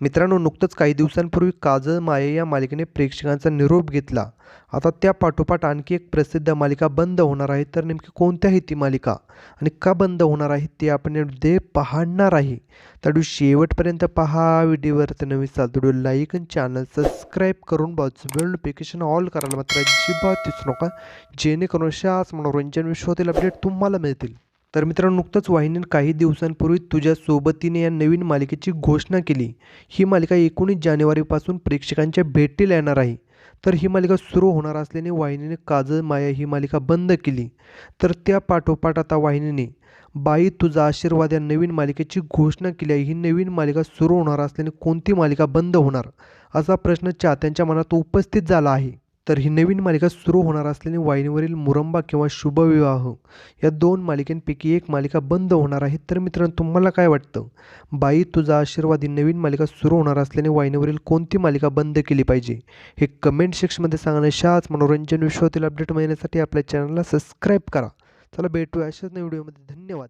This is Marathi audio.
मित्रांनो नुकतंच काही दिवसांपूर्वी काजळ माये या मालिकेने प्रेक्षकांचा निरोप घेतला. आता त्या पाठोपाठ आणखी एक प्रसिद्ध मालिका बंद होणार आहे तर नेमकी कोणत्या आहे ती मालिका? आणि का बंद होणार आहे ते आपण दे पाहणार आहे. तर शेवटपर्यंत पहा व्हिडिओवर तर नवीन साधू लाईक आणि चॅनल सबस्क्राईब करून बाजू नोटिफिकेशन ऑल करायला मात्र अजिबात दिसू नका. जेणेकरून अशाच मनोरंजन विश्वातील अपडेट तुम्हाला मिळतील. तर मित्रांनो नुकतंच वाहिनीने काही दिवसांपूर्वी तुझ्या सोबतीने या नवीन मालिकेची घोषणा केली. ही मालिका एकोणीस जानेवारीपासून प्रेक्षकांच्या भेटीला येणार आहे. तर ही मालिका सुरू होणार असल्याने वाहिनीने काजळ माया ही मालिका बंद केली. तर त्या पाठोपाठ आता वाहिनीने बाई तुझा आशीर्वाद या नवीन मालिकेची घोषणा केली आहे. ही नवीन मालिका सुरू होणार असल्याने कोणती मालिका बंद होणार? असा प्रश्न चाहत्यांच्या मनात उपस्थित झाला आहे. तर ही नवीन मालिका सुरू होणार असल्याने वाहिनीवरील मुरंबा किंवा शुभविवाह या दोन मालिकांपैकी एक मालिका बंद होणार आहे. तर मित्रांनो तुम्हाला काय वाटतं? बाई तुझा आशीर्वाद ही नवीन मालिका सुरू होणार असल्याने वाहिनीवरील कोणती मालिका बंद केली पाहिजे? हे कमेंट सेक्शनमध्ये सांगण्याशाच मनोरंजन विश्वातील अपडेट मिळण्यासाठी आपल्या चॅनलला सबस्क्राईब करा. चला भेटूया अशाच नवीन व्हिडिओमध्ये धन्यवाद.